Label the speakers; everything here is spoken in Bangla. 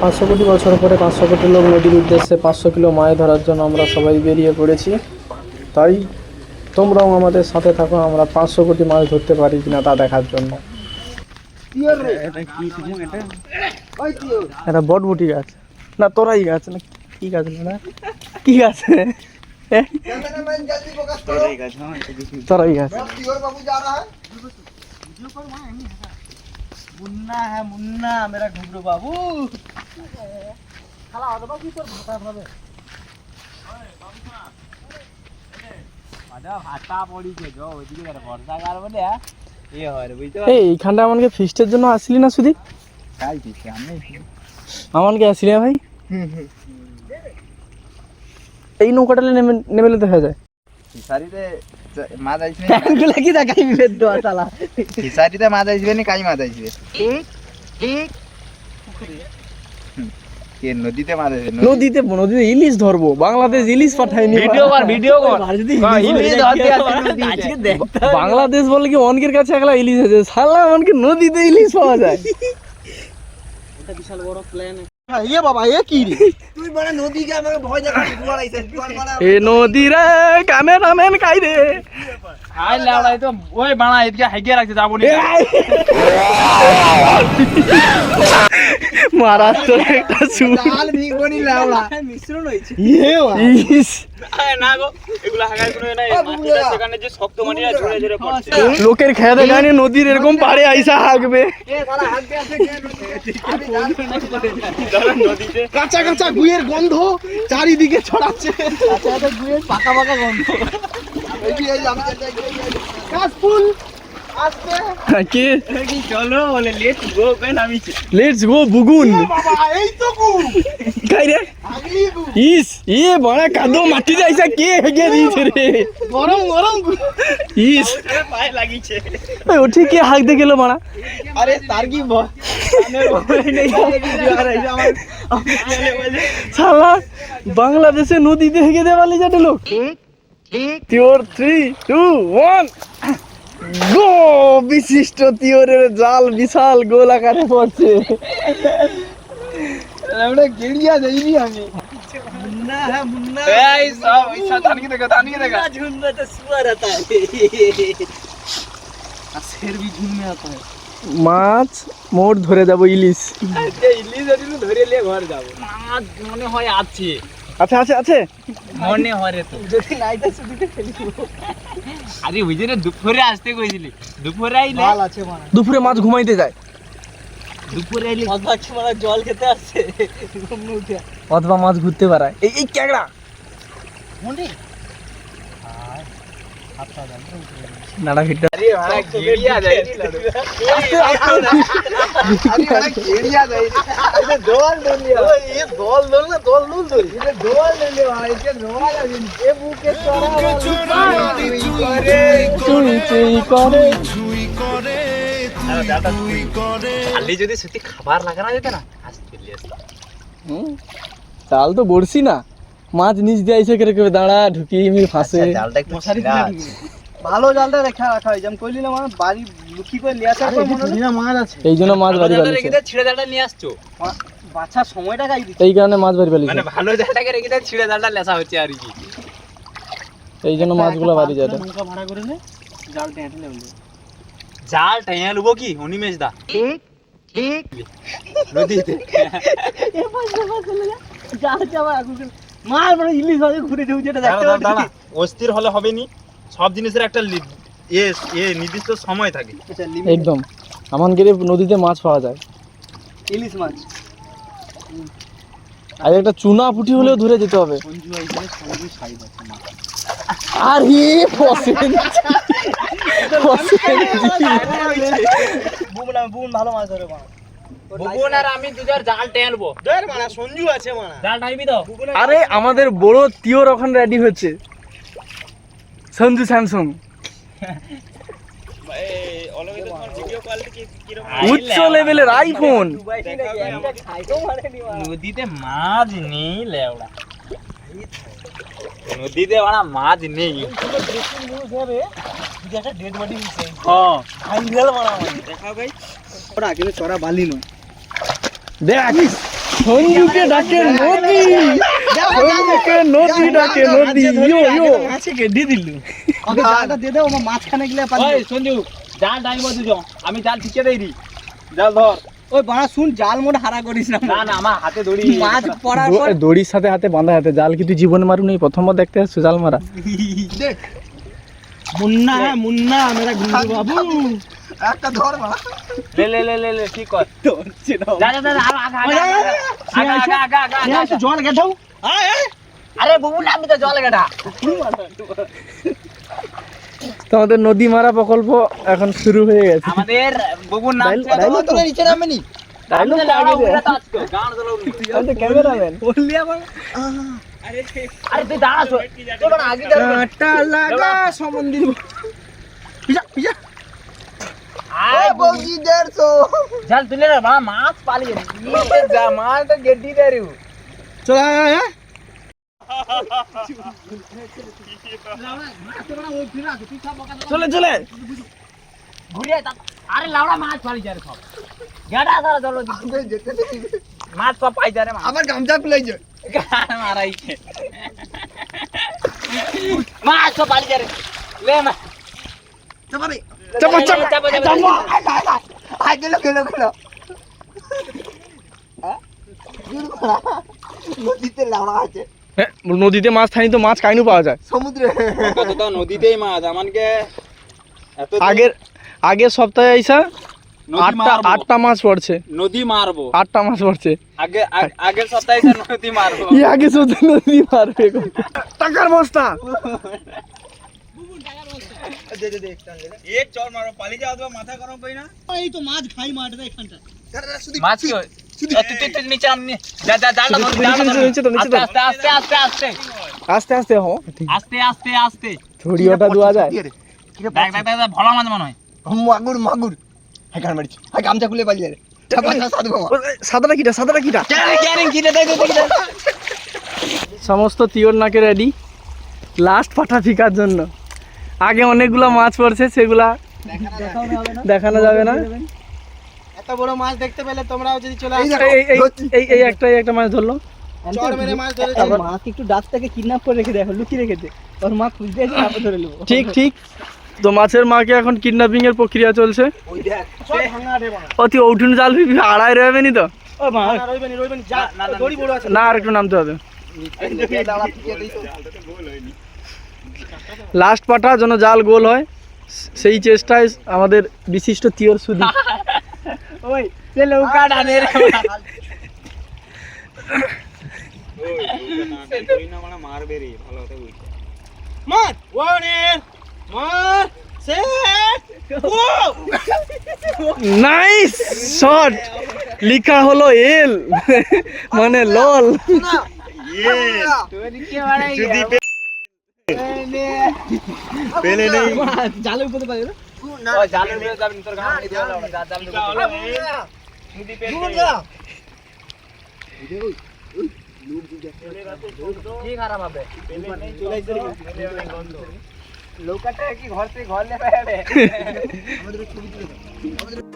Speaker 1: পাঁচশো কোটি বছর পরে পাঁচশো কোটি লোক নদীর উদ্দেশ্যে পাঁচশো কিলো মাছ ধরার জন্য আমরা সবাই বেরিয়ে পড়েছি। তাই তোমরাও আমাদের সাথে থাকো আমরা পাঁচশো কোটি মাছ ধরতে পারি কিনা তা দেখার জন্য। এটা বটবুটি গাছ। না তোরাই গাছ না কি গাছ না? কি গাছ? এ? তোরাই গাছ।
Speaker 2: মুন্না হ্যাঁ মুন্না মেরা ঘুমরো বাবু। খালা অথবা কি তোর ভাতা
Speaker 1: ভাবে এইখানটা আমাকে ফিস্টের জন্য আসলি না সুদীপ? আমাকে আসলি না ভাই? এই নৌকাটা নেমে নেমে হয়ে যায়।
Speaker 2: ফিসারিতে মাছ আইসবে
Speaker 1: এগুলা কি দেখাইবি বেদ্দ শালা?
Speaker 2: ফিসারিতে মাছ আইসবে নি কাই মাছ আইসবে কে নদীতে মাছ
Speaker 1: নদীতে নদীতে ইলিশ ধরবো। বাংলাদেশ ইলিশ পাঠায়নি।
Speaker 2: ভিডিও কর, কর।
Speaker 1: বাংলাদেশ বলে কি অনেকের কাছে একলা ইলিশ আছে? সালা অনেকে নদীতে ইলিশ পাওয়া যায়।
Speaker 2: ইয়ে বাবা এ কি রে? তুই নদীকে আমাকে ভয় দেখাচ্ছিস জোয়ার আইছে জোয়ার মারা
Speaker 1: এ নদী রে ক্যামেরাম্যান কাই রে?
Speaker 3: আই লাউড়াই তো ওই বানা এদিকে হাইগে রাখছে যাব নি
Speaker 1: মারাত্মক একটা সুর
Speaker 2: লাল ভিগনি লাউলা মিশ্রণ হইছে
Speaker 1: ইস।
Speaker 3: পড়ছে।
Speaker 1: লোকের খেয়ে জানি নদীর এরকম পাড়ে আইসা হাঁকবে।
Speaker 2: কাঁচা কাঁচা গুয়ের গন্ধ চারিদিকে ছড়াচ্ছে। গুয়ের পাকা পাকা গন্ধ। কাশফুল!
Speaker 1: কে
Speaker 3: চলো বলে লেট গো আমি
Speaker 1: লেটস গো বুগুন।
Speaker 2: এই তো গু
Speaker 1: কাই রে?
Speaker 2: আগলি গু
Speaker 1: ইস বড়া কাদো মাটি আইসা কে হেগে দিয়েছে রে?
Speaker 2: গরম গরম। গু
Speaker 1: ইস
Speaker 3: পায়ে লাগিছে।
Speaker 1: ওই ওঠে কে হাঁক দিয়ে গেল মারা
Speaker 2: আরে তার কি বল।
Speaker 1: বাংলাদেশে নদীতে হেগে দেওয়ালি যাতে লোক থ্রি টু ওয়ান গো বিশিষ্ট তিওরের জাল বিশাল গোল আকারে পড়ছে
Speaker 2: আমরা গেড়িয়া দেইনি আমি মুন্না হ্যাঁ মুন্না
Speaker 3: এই সব ইচ্ছা দানিকে দেখা দানিকে দেখা
Speaker 2: झुंड में तो सुअर आता है शेर भी झुंड में आता है
Speaker 1: মাছ মোট ধরে যাব ইলিশ
Speaker 3: ইলি যদি ধরে লিয়ে ঘর যাবো মাছ মনে হয় আছে
Speaker 1: আচ্ছা আছে আছে
Speaker 3: মনে হয় রে তো
Speaker 2: যদি নাইটা ছুটিতে খেলিব
Speaker 3: আরে ওই যে দুপুরে আসতে কইছিলি। দুপুরে আইলে
Speaker 2: মাল আছে মানে
Speaker 1: দুপুরে মাছ ঘুমাইতে যায়।
Speaker 3: দুপুরে আইলে
Speaker 2: মধুমাছি মানে জল খেতে আসে
Speaker 1: অথবা মাছ ঘুরতে পারায় এই এই ক্যাংড়া।
Speaker 2: মুন্ডি?
Speaker 3: খালি যদি সত্যি খাবার লাগানো যেত না আজ চলে আসতো
Speaker 1: হুম, চাল তো বড়ছি না মাছ নিচ দিয়ে আইসে করে কেবে দাঁড়া ঢুকি মি ফাঁসে।
Speaker 3: জালটা একটু
Speaker 2: মশারি দিয়ে দিবি। ভালো জালটা রেখা রাখা হয় যেমন কইলি না মানে বাড়ি লুকি করে লিয়ে আসার পর মনে হলো মাছ আছে।
Speaker 1: এই জন্য মাছ বাড়ি পালিয়েছে
Speaker 3: ছিঁড়ে জালটা নিয়ে আসছো।
Speaker 2: বাচ্চার সময়টা গাই দিচ্ছে।
Speaker 1: এই কারণে মাছ বাড়ি পালিয়েছে
Speaker 3: মানে ভালো জালটাকে রেখে দেয় ছিঁড়ে জালটা লেসা হচ্ছে আর কি।
Speaker 1: এই জন্য মাছগুলো বাড়ি যায়
Speaker 2: নৌকা ভাড়া করে নে জাল টেঁটে নেবে
Speaker 3: জাল টেঁয়া লুবো কি? হনিমেশ দা। ঠিক ঠিক। নদীতে।
Speaker 2: জাল চাবা এখন মাল মানে ইলিশ ভাবে ঘুরে ঢুকে যেটা দেখতে পাচ্ছি।
Speaker 3: অস্থির হলে হবে নি সব জিনিসের একটা লি- ইয়ে ইয়ে নির্দিষ্ট সময় থাকে।
Speaker 2: আচ্ছা
Speaker 1: একদম। আমানকে নদীতে মাছ পাওয়া যায়।
Speaker 2: ইলিশ মাছ।
Speaker 1: আর একটা চুনা পুঁটি হলেও ধরে যেতে হবে।
Speaker 2: মাছ
Speaker 1: আর হে ফসেন
Speaker 2: বুম না বুম ভালো মাছ ধরে মাছ
Speaker 3: আর আমি দুজন জাল টেনবো
Speaker 2: ধর মানা সঞ্জু আছে মানা
Speaker 3: জাল টাইবি তো?
Speaker 1: আরে আমাদের বড় তিওর ওখানে রেডি হচ্ছে। সঞ্জু স্যামসং। উচ্চ লেভেলের আইফোন
Speaker 3: নদীতে মাছ নেই লেওড়া নদীতে ওরা মাছ নেই। হ্যাঁ।
Speaker 2: দেখা ভাই ওরা কিন্তু চড়া বালি নয়।
Speaker 1: দেখ সঞ্জুকে ডাকে নদী। সঞ্জুকে নদী ডাকে নদী। ইয়ো ইয়ো।
Speaker 2: আছে কে দিয়ে দিল। ওকে জালটা দিয়ে দাও আমার গেলে
Speaker 3: ওই সঞ্জু জাল ডাইব দুজন আমি জাল ঠিকে দেই দি জাল ধর।
Speaker 2: ওই বাড়া শুন জাল মোট হারা করিস না।
Speaker 3: না না আমার হাতে দড়ি
Speaker 2: মাছ পড়ার পর
Speaker 1: দড়ির সাথে হাতে বাঁধা হাতে জাল কি তুই জীবনে মারু নেই? প্রথমবার দেখতে আসছো জাল মারা।
Speaker 2: মুন্না হ্যাঁ মুন্না মেরা গুন্ডু বাবু।
Speaker 1: তোমাদের নদী মারা প্রকল্প এখন শুরু হয়ে গেছে।
Speaker 3: আমাদের
Speaker 1: তো
Speaker 3: আরে তুই দাঁড়াস আগে
Speaker 2: লাগা সমন্দির পিজা পিজা।
Speaker 3: ಆ ಬೋಗಿ ದೇರ್ಸು ಜಲ್ ತುಲಿರ ಬಾ ಮಾಸ್ ಪಾಲಿ ಈ ಜಮಾಟ ಗೆಡ್ಡಿದಾರಿ ಇವು ಚಲ
Speaker 2: চলে
Speaker 1: চলে
Speaker 3: ঘুরে আরে লাউড়া মাছ পালি যারে সব গেডা সারা জল মাছ সব পাই যারে
Speaker 2: আমার গামছা ফুলাই যায়
Speaker 3: মারাইছে মাছ সব পালি যারে লে মা
Speaker 2: তোমারে
Speaker 1: চাপা চাপা
Speaker 3: চাপা চাপা
Speaker 2: আয় গেল গেল গেল নদীতে আছে
Speaker 1: হ্যাঁ, নদীতে মাছ থানি তো মাছ কাইনু পাওয়া যায়
Speaker 2: সমুদ্রে
Speaker 3: তো নদীতেই মাছ তো
Speaker 1: আগের আগের সপ্তাহে আইসা আটটা আটটা মাছ পড়ছে।
Speaker 3: নদী মারবো
Speaker 1: আটটা মাছ পড়ছে।
Speaker 3: আগে আগের সপ্তাহে নদী মারবো।
Speaker 1: ই আগে নদী মারবে। টাকার বস্তা।
Speaker 3: আস্তে আস্তে আস্তে আস্তে
Speaker 1: আস্তে
Speaker 3: ভরা মাছ মনে হয়।
Speaker 2: মাগুর মাগুর। গামছা খুলে পালিয়ে
Speaker 1: সমস্ত তিওর নাকে রেডি লাস্ট পাঠা ফিকার জন্য। আগে অনেকগুলো মাছ পড়ছে সেগুলা দেখানো যাবে না।
Speaker 2: এত বড় মাছ দেখতে পেলে তোমরাও যদি চলে
Speaker 1: এই এই একটাই একটা মাছ ধরলো। ঠিক ঠিক। তো মাছের মাকে এখন কিডন্যাপিং এর প্রক্রিয়া চলছে। অতি উঠুন জাল আড়াই রয়েবে নি তো?
Speaker 3: না
Speaker 1: আর একটু নামতে হবে। লাস্ট পাটা যেন জাল গোল হয় সেই চেষ্টায় আমাদের বিশিষ্ট তিওর সুদী
Speaker 2: ওই
Speaker 3: সে লৌকা ডানে রে মারবে রে ভালো কথা বলছি
Speaker 2: মার ওয়ানের মার
Speaker 1: নাইস শট লিখা হলো এল মানে লল
Speaker 2: পেলে নেই। জালের উপরে পারে না
Speaker 3: জালের উপরে যাবেন তোর ঘাম জালের উপরে মুদি পেলে কি খারাপ হবে? লোকাটা কি ঘর থেকে ঘর লেপে
Speaker 2: আমাদের ছবি তুলে